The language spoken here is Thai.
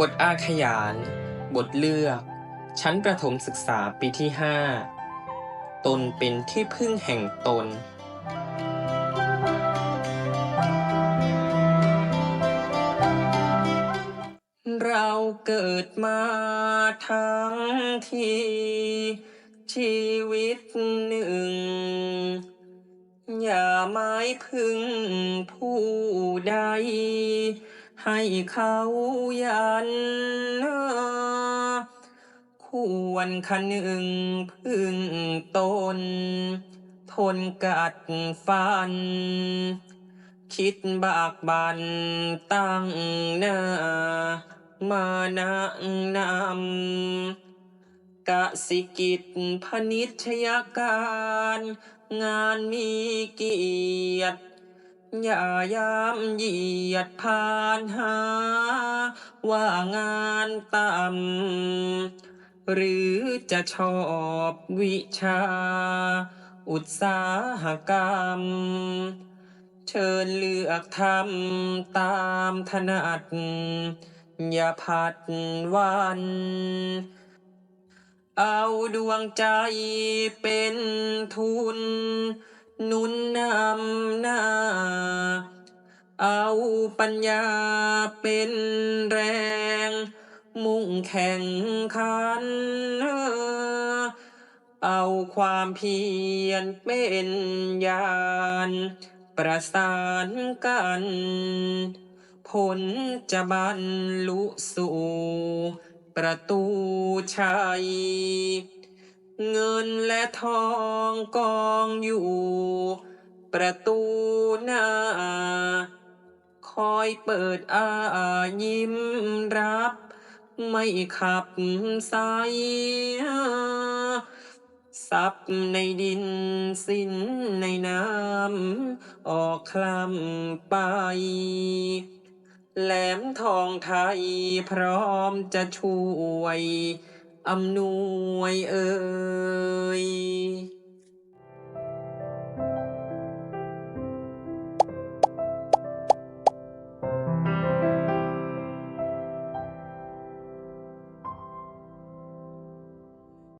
บทอาขยาน บทเลือก ชั้นประถมศึกษาปีที่ห้าตนเป็นที่พึ่งแห่งตน เราเกิดมาทั้งทีชีวิตหนึ่ง อย่าไม้พึ่งผู้ใด ให้เขายัน ควรคะนึงพึ่งตน ทนกัดฟัน คิดบากบันตั้งหน้า มานะนำกะสิกิจพนิชยการ งานมีเกียรติ อย่ายามเหยียดผ่านหา ว่างานต่ำหรือจะชอบวิชา อุตสาหกรรม เชิญเลือกทำตามถนัด อย่าผัดวัน เอาดวงใจเป็นทุน นุนนำหน้า เอาปัญญาเป็นแรง มุ่งแข่งขัน เอาความเพียรเป็นยาน ประสานกัน ผลจะบรรลุสู่ประตูชัย เงินและทองกองอยู่ ประตูหน้า คอยเปิดอายิ้มรับ ไม่ขับใสทรัพย์ในดินสินในน้ำ ออกคลำไป แหลมทองไทยพร้อมจะช่วย อำนวยเอ่ย